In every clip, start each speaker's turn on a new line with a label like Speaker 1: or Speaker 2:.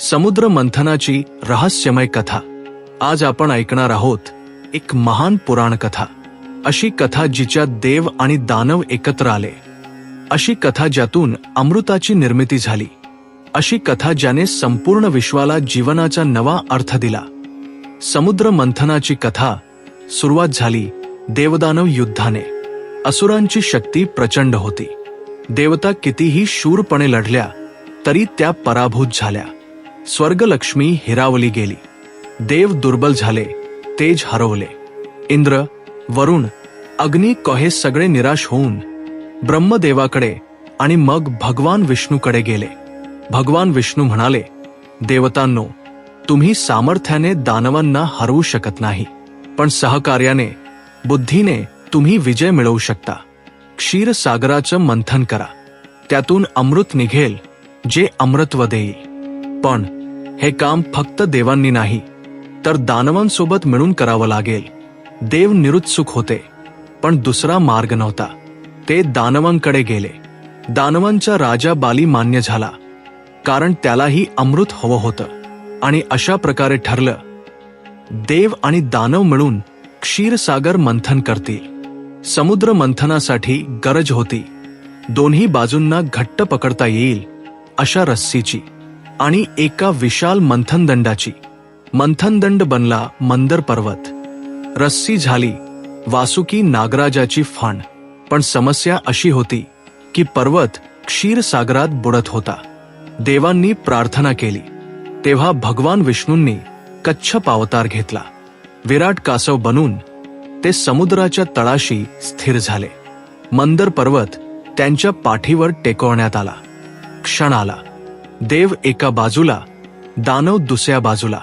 Speaker 1: समुद्र मंथनाची रहस्यमय कथा. आज आपण ऐकणार आहोत एक महान पुराण कथा. अशी कथा जिच्यात देव आणि दानव एकत्र आले. अशी कथा ज्यातून अमृताची निर्मिती झाली. अशी कथा ज्याने संपूर्ण विश्वाला जीवनाचा नवा अर्थ दिला. समुद्र मंथनाची कथा सुरुवात झाली देवदानव युद्धाने. असुरांची शक्ती प्रचंड होती. देवता कितीही शूरपणे लढल्या तरी त्या पराभूत झाल्या. स्वर्गलक्ष्मी हिरावली गेली. देव दुर्बल झाले तेज हरवले. इंद्र वरुण अग्नी कहे सगळे निराश होऊन ब्रह्मदेवाकडे आणि मग भगवान विष्णूकडे गेले. भगवान विष्णू म्हणाले देवतांनो तुम्ही सामर्थ्याने दानवांना हरवू शकत नाही पण सहकार्याने बुद्धीने तुम्ही विजय मिळवू शकता. क्षीरसागराचं मंथन करा. त्यातून अमृत निघेल जे अमृत्व देईल. पण हे काम फक्त देवांनी नाही तर दानवांसोबत मिळून करावं लागेल. देव निरुत्सुक होते पण दुसरा मार्ग नव्हता. ते दानवांकडे गेले. दानवांचा राजा बाली मान्य झाला कारण त्यालाही अमृत हवं होतं आणि अशा प्रकारे ठरलं देव आणि दानव मिळून क्षीरसागर मंथन करतील. समुद्र मंथनासाठी गरज होती. दोन्ही बाजूंना घट्ट पकडता येईल अशा रस्सीची. आणि एका विशाल मंथनदंडाची. मंथनदंड बनला मंदर पर्वत. रस्सी झाली वासुकी नागराजाची फाण. पण समस्या अशी होती की पर्वत क्षीरसागरात बुडत होता. देवांनी प्रार्थना केली. तेव्हा भगवान विष्णूंनी कच्छप अवतार घेतला. विराट कासव बनून ते समुद्राच्या तळाशी स्थिर झाले. मंदर पर्वत त्यांच्या पाठीवर टेकवण्यात आला. क्षण आला. देव एका बाजूला दानव दुसऱ्या बाजूला.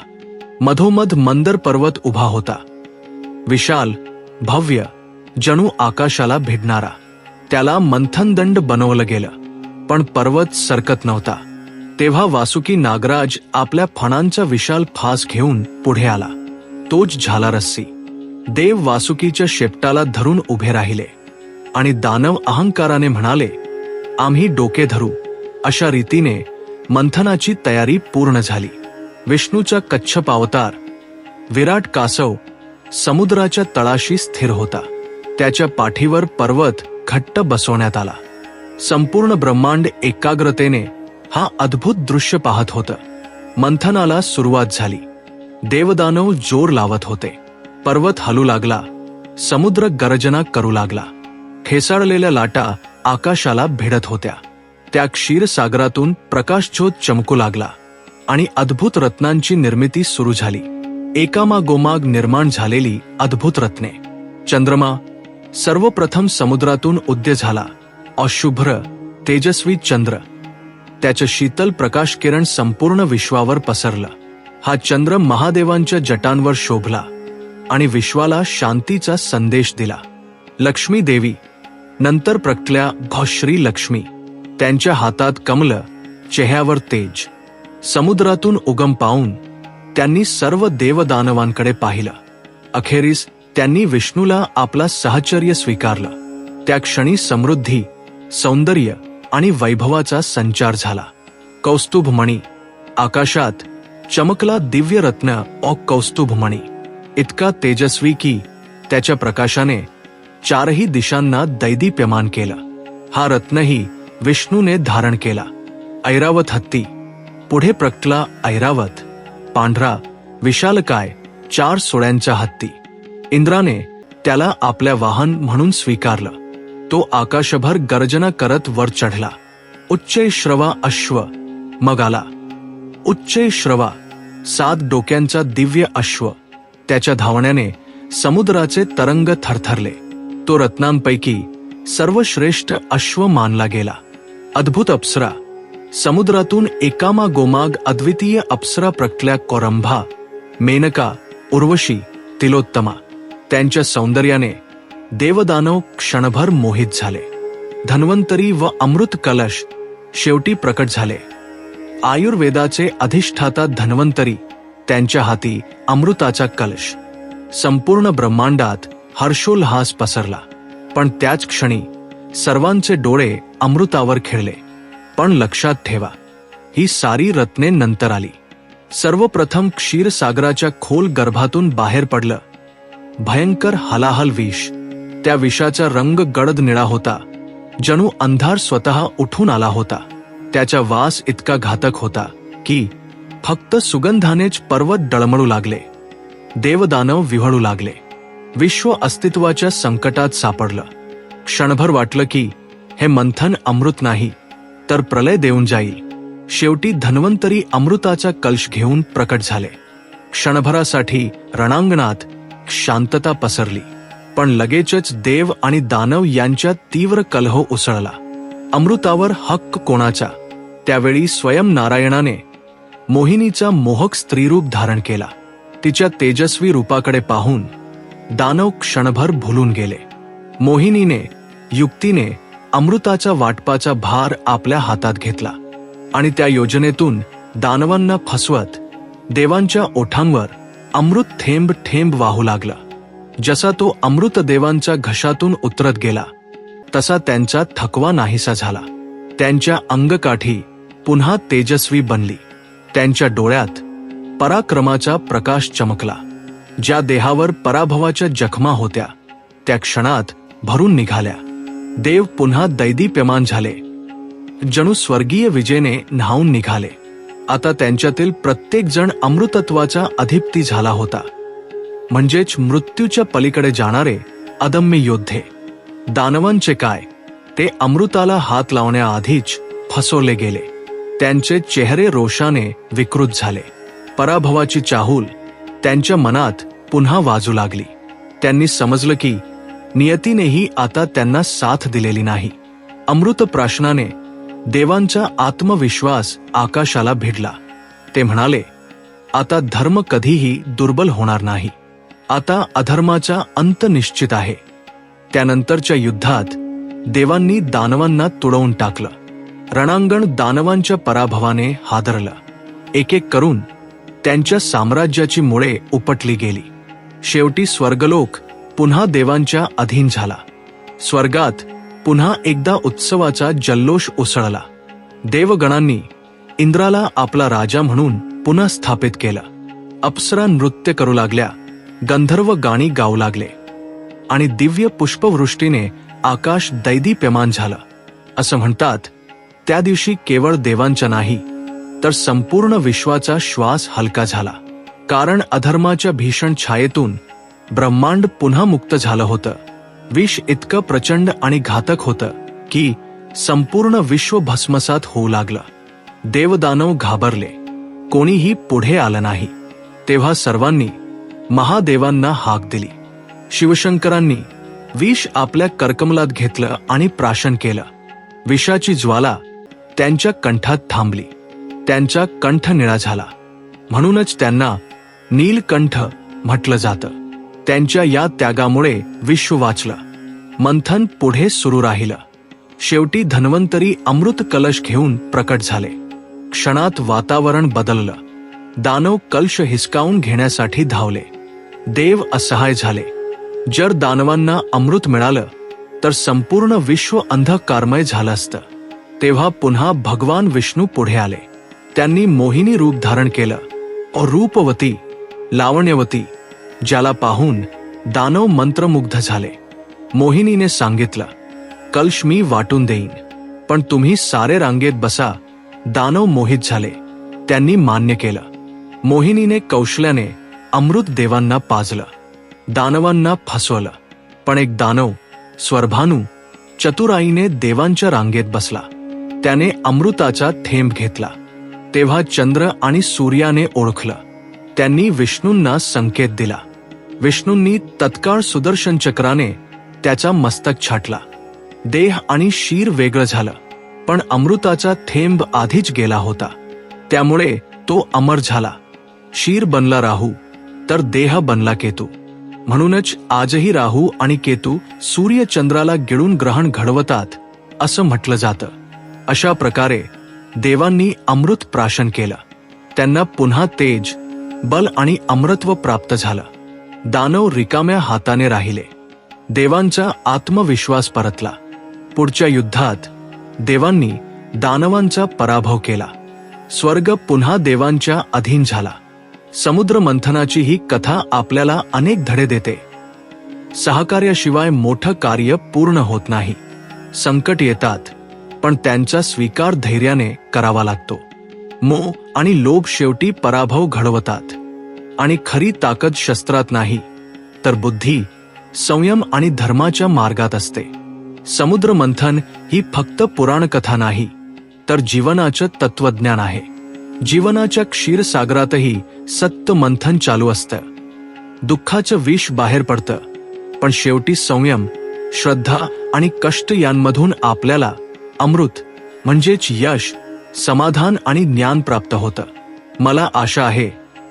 Speaker 1: मधोमध मंदर पर्वत उभा होता. विशाल भव्य जणू आकाशाला भिडणारा. त्याला मंथनदंड बनवलं गेलं. पण पर्वत सरकत नव्हता. तेव्हा वासुकी नागराज आपल्या फणांचा विशाल फास घेऊन पुढे आला. तोच झाला रस्सी. देव वासुकीच्या शेपटाला धरून उभे राहिले. आणि दानव अहंकाराने म्हणाले आम्ही डोके धरू. अशा रीतीने मंथनाची तयारी पूर्ण झाली. विष्णूचा कच्छप अवतार विराट कासव समुद्राच्या तळाशी स्थिर होता. त्याच्या पाठीवर पर्वत घट्ट बसवण्यात आला. संपूर्ण ब्रह्मांड एकाग्रतेने हा अद्भुत दृश्य पाहत होतं. मंथनाला सुरुवात झाली. देवदानव जोर लावत होते. पर्वत हलू लागला. समुद्र गर्जना करू लागला. खेसाळलेल्या लाटा आकाशाला भिडत होत्या. त्या क्षीरसागरातून प्रकाशझोत चमकू लागला आणि अद्भुत रत्नांची निर्मिती सुरू झाली. एकामागोमाग निर्माण झालेली अद्भुत रत्ने. चंद्रमा सर्वप्रथम समुद्रातून उद्य झाला. अशुभ्र तेजस्वी चंद्र. त्याचं शीतल प्रकाश किरण संपूर्ण विश्वावर पसरलं. हा चंद्र महादेवांच्या जटांवर शोभला आणि विश्वाला शांतीचा संदेश दिला. लक्ष्मी देवी नंतर प्रकटल्या घोश्री लक्ष्मी. त्यांच्या हातात कमलं चेहऱ्यावर तेज. समुद्रातून उगम पाहून त्यांनी सर्व देवदानवांकडे पाहिलं. अखेरीस त्यांनी विष्णूला आपला सहचर्य स्वीकारलं. त्या क्षणी समृद्धी सौंदर्य आणि वैभवाचा संचार झाला. कौस्तुभमणी आकाशात चमकला दिव्य रत्न ओ कौस्तुभमणी. इतका तेजस्वी की त्याच्या प्रकाशाने चारही दिशांना दैदीप्यमान केलं. हा रत्नही विष्णूने धारण केला. ऐरावत हत्ती. पुढे प्रकला ऐरावत. पांढरा विशालकाय चार सोळ्यांचा हत्ती. इंद्राने त्याला आपल्या वाहन म्हणून स्वीकारलं. तो आकाशभर गर्जना करत वर चढला. उच्चै श्रवा अश्व. मग आला. उच्चै श्रवा सात डोक्यांचा दिव्य अश्व. त्याच्या धावण्याने समुद्राचे तरंग थरथरले. तो रत्नांपैकी सर्वश्रेष्ठ अश्व मानला गेला. अद्भुत अप्सरा. समुद्रातून एकामा गोमाग अद्वितीय अप्सरा प्रकल्या कोरंभा मेनका उर्वशी तिलोत्तमा. त्यांच्या सौंदर्याने देवदानव क्षणभर मोहित झाले. धन्वंतरी व अमृत कलश शेवटी प्रकट झाले. आयुर्वेदाचे अधिष्ठाता धन्वंतरी त्यांच्या हाती अमृताचा कलश. संपूर्ण ब्रह्मांडात हर्षोल्हास पसरला. पण त्याच क्षणी सर्वांचे डोळे अमृतावर खेळले. पण लक्षात ठेवा ही सारी रत्ने नंतर आली. सर्वप्रथम क्षीरसागराच्या खोल गर्भातून बाहेर पडलं. भयंकर हलाहल विष त्या विषाचा रंग गडद निळा होता. जणू अंधार स्वतः उठून आला होता. त्याचा वास इतका घातक होता की फक्त सुगंधानेच पर्वत डळमळू लागले. देवदानव विव्हळू लागले. विश्व अस्तित्वाच्या संकटात सापडलं. क्षणभर वाटलं की हे मंथन अमृत नाही तर प्रलय देऊन जाईल. शेवटी धन्वंतरी अमृताचा कलश घेऊन प्रकट झाले. क्षणभरासाठी रणांगणात शांतता पसरली पण लगेचच देव आणि दानव यांच्यात तीव्र कलह उसळला. अमृतावर हक्क कोणाचा? त्यावेळी स्वयं नारायणाने मोहिनीचा मोहक स्त्रीरूप धारण केला. तिच्या तेजस्वी रूपाकडे पाहून दानव क्षणभर भुलून गेले. मोहिनीने युक्तीने अमृताच्या वाटपाचा भार आपल्या हातात घेतला आणि त्या योजनेतून दानवांना फसवत देवांच्या ओठांवर अमृत थेंब थेंब वाहू लागला. जसा तो अमृत देवांच्या घशातून उतरत गेला तसा त्यांचा थकवा नाहीसा झाला. त्यांच्या अंगकाठी पुन्हा तेजस्वी बनली. त्यांच्या डोळ्यात पराक्रमाचा प्रकाश चमकला. ज्या देहावर पराभवाच्या जखमा होत्या त्या क्षणात भरून निघाल्या. देव पुन्हा दैदीप्यमान झाले. जणू स्वर्गीय विजेने न्हावून निघाले. आता त्यांच्यातील प्रत्येक जण अमृतत्वाचा अधिप्ती झाला होता. म्हणजेच मृत्यूच्या पलीकडे जाणारे अदम्य योद्धे. दानवांचे काय? ते अमृताला हात लावण्याआधीच फसवले गेले. त्यांचे चेहरे रोषाने विकृत झाले. पराभवाची चाहूल त्यांच्या मनात पुन्हा वाजू लागली. त्यांनी समजलं की नियतीनेही आता त्यांना साथ दिलेली नाही. अमृत प्राशनाने देवांचा आत्मविश्वास आकाशाला भिडला. ते म्हणाले आता धर्म कधीही दुर्बल होणार नाही. आता अधर्माचा अंत निश्चित आहे. त्यानंतरच्या युद्धात देवांनी दानवांना तुडवून टाकलं. रणांगण दानवांच्या पराभवाने हादरलं. एक एक करून त्यांच्या साम्राज्याची मुळे उपटली गेली. शेवटी स्वर्गलोक पुन्हा देवांच्या अधीन झाला. स्वर्गात पुन्हा एकदा उत्सवाचा जल्लोष उसळला. देवगणांनी इंद्राला आपला राजा म्हणून पुन्हा स्थापित केलं. अप्सरा नृत्य करू लागल्या. गंधर्व गाणी गाऊ लागले. आणि दिव्य पुष्पवृष्टीने आकाश दैदीप्यमान झालं. असं म्हणतात त्या दिवशी केवळ देवांच्या नाही तर संपूर्ण विश्वाचा श्वास हलका झाला. कारण अधर्माच्या भीषण छायेतून ब्रह्मांड पुन्हा मुक्त झालं होतं. विष इतकं प्रचंड आणि घातक होतं की संपूर्ण विश्व भस्मसात होऊ लागलं. देवदानव घाबरले. कोणीही पुढे आलं नाही. तेव्हा सर्वांनी महादेवांना हाक दिली. शिवशंकरांनी विष आपल्या करकमलात घेतलं आणि प्राशन केलं. विषाची ज्वाला त्यांच्या कंठात थांबली. त्यांचा कंठ निळा झाला. म्हणूनच त्यांना नीलकंठ म्हटलं जातं. त्यांच्या या त्यागामुळे विश्व वाचलं. मंथन पुढे सुरू राहिलं. शेवटी धन्वंतरी अमृत कलश घेऊन प्रकट झाले. क्षणात वातावरण बदललं. दानव कलश हिसकावून घेण्यासाठी धावले. देव असहाय झाले. जर दानवांना अमृत मिळालं तर संपूर्ण विश्व अंधकारमय झालं असतं. तेव्हा पुन्हा भगवान विष्णू पुढे आले. त्यांनी मोहिनी रूप धारण केलं. और रूपवती लावण्यवती ज्याला पाहून दानव मंत्रमुग्ध झाले. मोहिनीने सांगितलं कलश मी वाटून देईन पण तुम्ही सारे रांगेत बसा दानव मोहित झाले. त्यांनी मान्य केलं. मोहिनीने कौशल्याने अमृत देवांना पाजलं. दानवांना फसवलं. पण एक दानव स्वर्भानू चतुराईने देवांच्या रांगेत बसला. त्याने अमृताचा थेंब घेतला. तेव्हा चंद्र आणि सूर्याने ओळखलं. त्यांनी विष्णूंना संकेत दिला. विष्णूंनी तत्काळ सुदर्शन चक्राने त्याचा मस्तक छाटला. देह आणि शीर वेगळं झालं पण अमृताचा थेंब आधीच गेला होता. त्यामुळे तो अमर झाला. शीर बनला राहू तर देह बनला केतू. म्हणूनच आजही राहू आणि केतू सूर्य चंद्राला गिळून ग्रहण घडवतात असं म्हटलं जातं. अशा प्रकारे देवांनी अमृत प्राशन केलं. त्यांना पुन्हा तेज बल आणि अमृत्व प्राप्त झालं. दानव रिकाम्या हाताने राहिले. देवांचा आत्मविश्वास परतला. पुढच्या युद्धात देवांनी दानवांचा पराभव केला. स्वर्ग पुन्हा देवांच्या अधीन झाला. समुद्र मंथनाची ही कथा आपल्याला अनेक धडे देते. सहकार्याशिवाय मोठं कार्य पूर्ण होत नाही. संकट येतात पण त्यांचा स्वीकार धैर्याने करावा लागतो. मो आणि लोभ शेवटी पराभव घडवतात. आणि खरी ताकद शस्त्रात नाही तर बुद्धी संयम आणि धर्माच्या मार्गात असते. समुद्र मंथन ही फक्त पुराणकथा नाही तर जीवनाचं तत्वज्ञान आहे. जीवनाच्या क्षीरसागरातही सत्य मंथन चालू असतं. दुःखाचं विष बाहेर पडतं पण शेवटी संयम श्रद्धा आणि कष्ट यांमधून आपल्याला अमृत म्हणजेच यश समाधान आणि ज्ञान प्राप्त होतं. मला आशा आहे